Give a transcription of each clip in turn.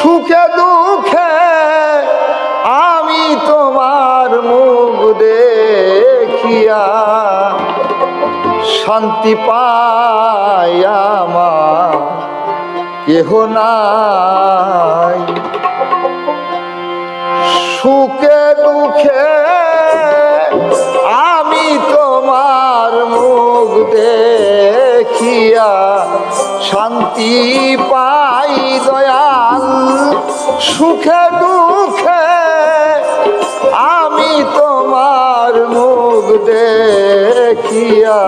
সুখে দুঃখে আমি তোমার মুখ দেখিয়া শান্তি আমার, কেহ নাই। সুখে দুঃখে আমি তোমার মুখ দেখিয়া শান্তি পাই দয়াল সুখে দুঃখে আমি তোমার মুখ দেখিয়া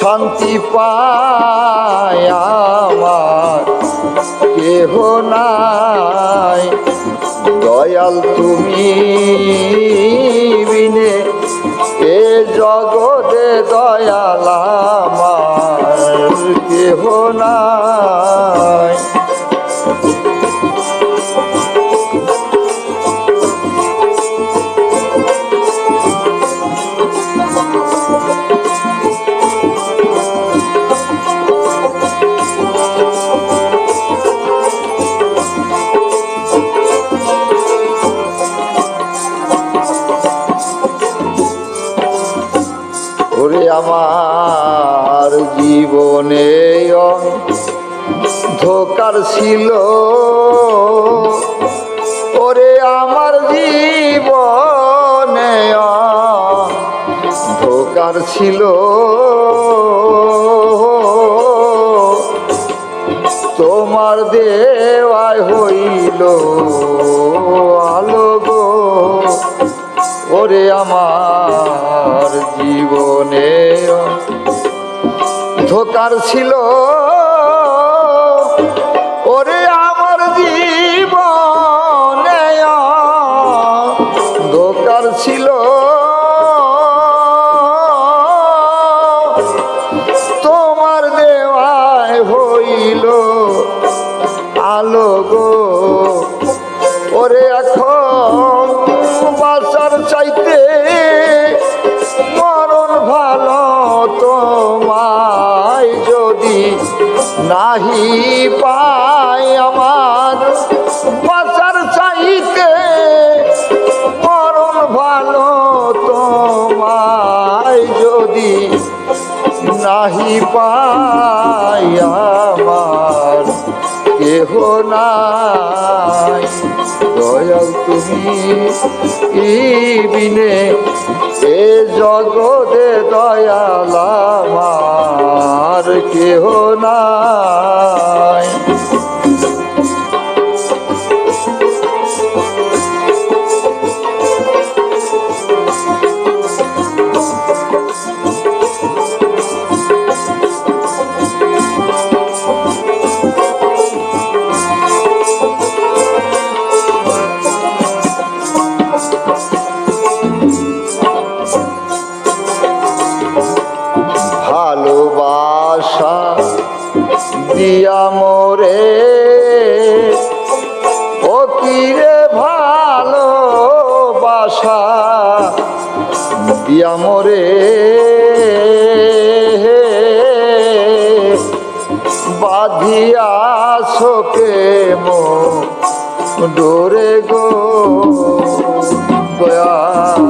শান্তি পাই আমার। কেহ নাই। দয়াল তুমি বিনে এ জগতে দয়াল আমার। কেহ নাই। আমার জীবনে ধোকার ছিল। ওরে আমার জীবনে ধোকার ছিল। তোমার দেওয়ায় হইল আলো গো। ওরে আমার ধোকার ছিল। ওরে আমার জীবনে ধোকার ছিল। তোমার দেওয়ায় হইল আলো গো। নাহি পায় আমার বাসার চাইতে মরণ ভালো তোমায় যদি নাহি পায় কেহ নাই দয়াল তুমি বিনে এ জগতে দয়াল আমার কেহ নাই। দিয়া মোরে বাঁধিয়া শোকে মো ডোরে গো। দয়াল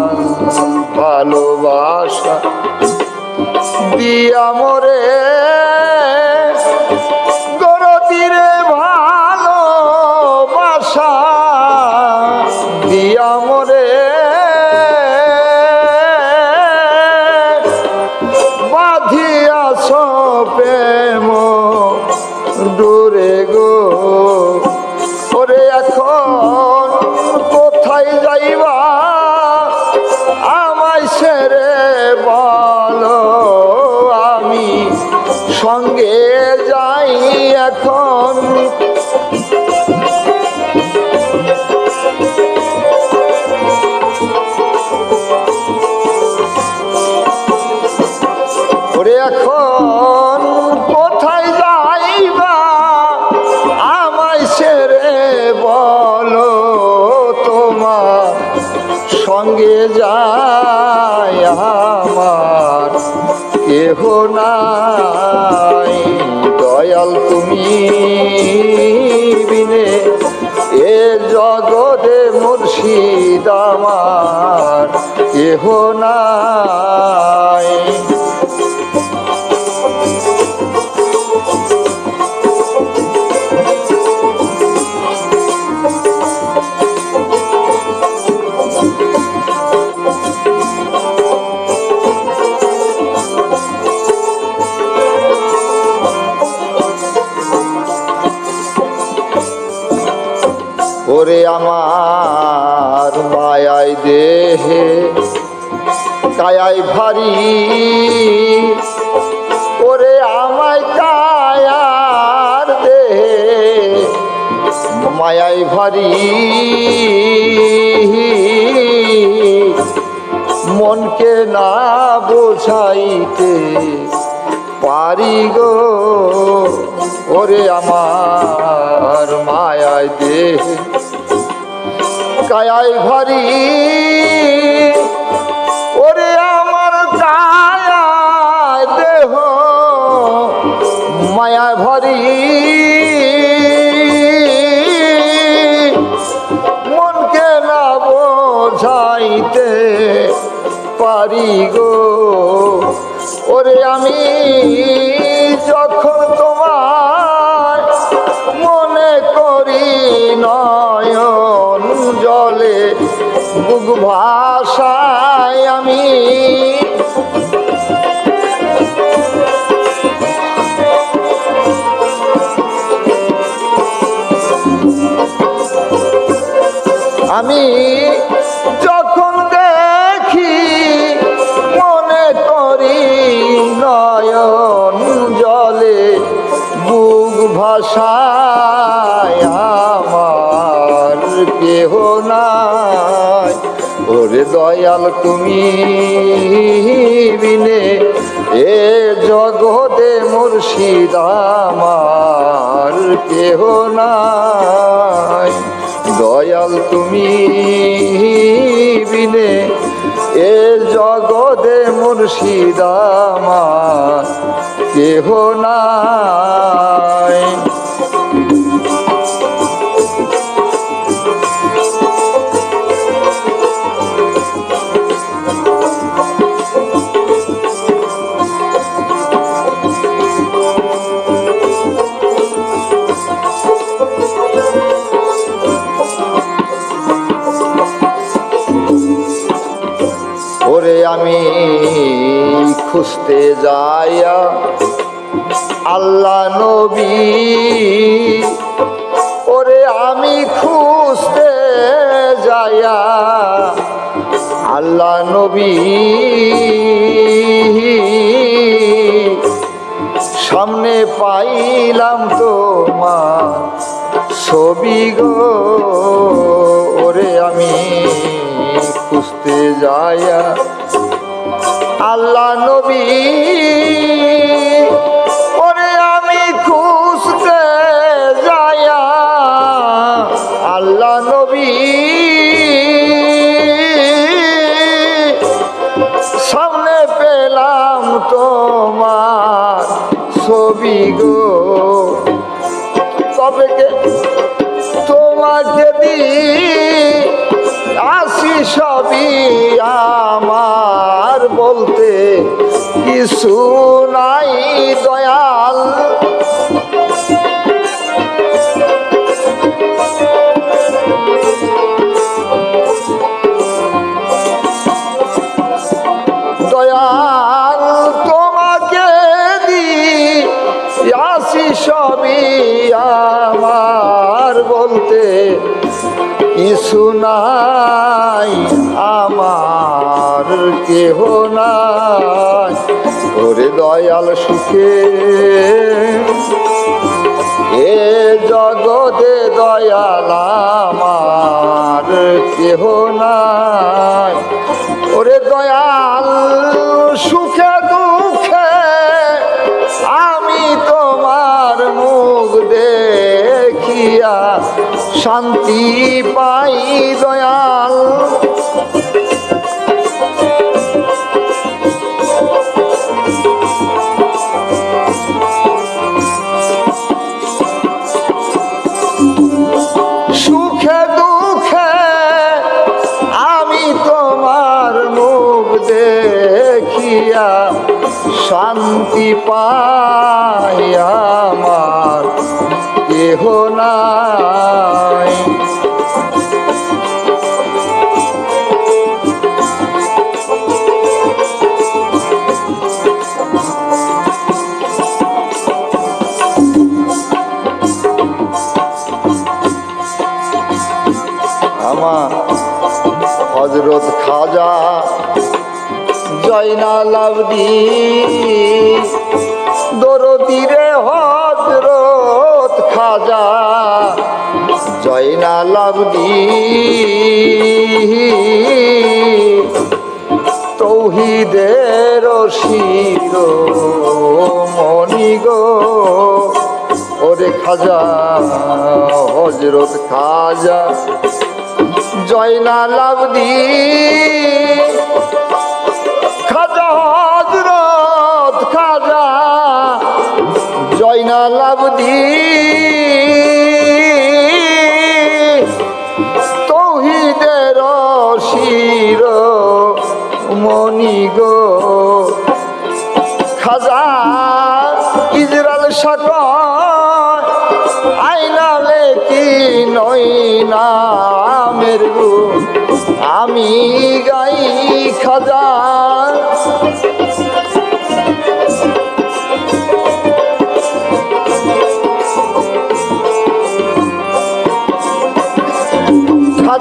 ভালোবাসা দিয়া মরে গরতিরে ভালো বাসা দিয়া মরে কাল তুমি বিনে। এ জগতে মুর্শিদ আমার এ হল ওরে আমার মায়াই দেহে, কায়াই ভারী। ওরে আমায় কায়ার দেহে, মায়াই ভারী। মনকে না বোঝাইতে পারি গো, ওরে আমার মায়ায় দেহ। কায়াই ভারী। ওরে আমার কায়ায় দেহ মায়া ভারী। মনকে না বোঝাইতে পারি গো। ওরে আমি যখন আমি যখন দেখি মনে করি নয়ন জলে বুক ভাষায় আমার কেহ নাই। ওরে দয়াল, তুমি বিনে এ জগতে মুর্শিদ আমার কেহ নাই। দয়াল তুমি বিনে এ জগদে মুর্শিদামা কেহ নাই খুঁজতে যাইয়া আল্লাহ নবী, ওরে আমি খুঁজতে যাইয়া আল্লাহ নবী সামনে পাইলাম তো মা ছবি গো। ওরে আমি খুঁজতে যাইয়া আল্লাহ নবী কিছু নাই দয়াল। দয়াল তোমাকে দি আসি সবই আমার বলতে। কিছু নাই আমার কেহ দয়াল সুখে। এ জগতে দয়াল আমার কেহ নাই। ওরে দয়াল সুখে দুঃখে, আমি তোমার মুখ দেখিয়া শান্তি পাই দয়াল। খাজা জয়নাল আবদি দরদিরে হজরত খাজা। জয়নাল আবদি তৌহিদের শির মণি গো। ওরে খাজা, হজরত খাজা। জয়নাল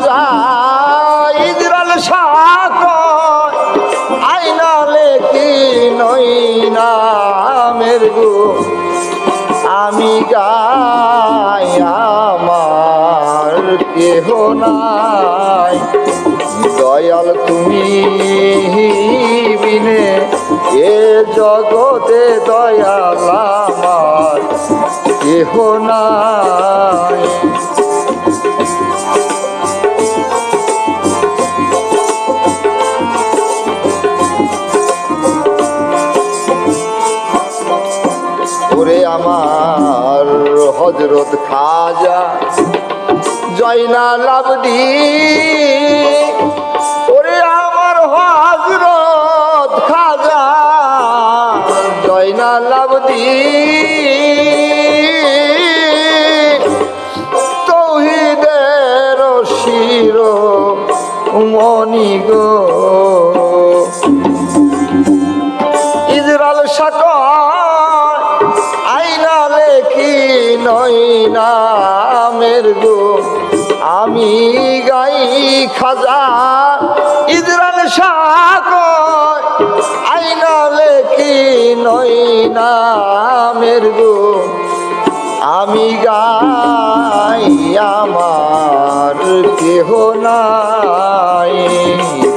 খাজা ইজরাল সাক আইনালে কি নই গো। আমি গাই, আমার কেহ নাই। দয়াল তুমি বিনে, এ জগতে দয়াল আমার কেহ নাই। হজরত খাজা জয়নাল আবদি ওরে আমার হজরত খাজা জয়নাল আবদি তৌহিদের শির মণি গো। খাজা ইজরাল সাক আইনালে কি নই নামের গো? আমি গাই আমার কেহ নাই।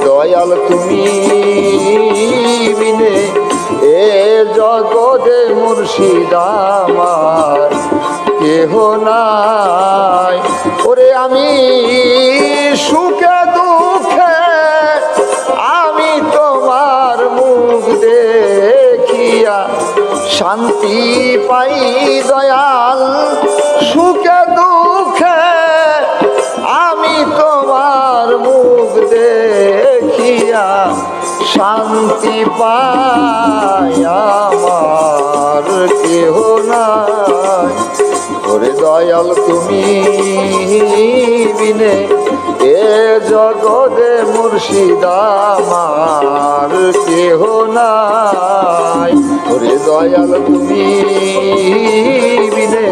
দয়াল তুমি বিনে এ জগতে মুর্শিদ কেহ নাই। ওরে আমি সুখে, দুঃখে আমি তোমার মুখ দেখিয়া শান্তি পাই, দয়াল। সুখে, দুঃখে আমি তোমার মুখ দেখিয়া শান্তি পাই, আমার কেহ নাই। ওরে দয়াল, তুমি বিনে এ জগতে মুর্শিদামার কেহ নাই। ওরে দয়াল, তুমি বিনে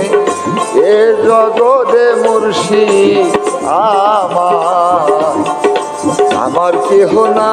এ জগতে মুর্শি আমার আমার কেহ না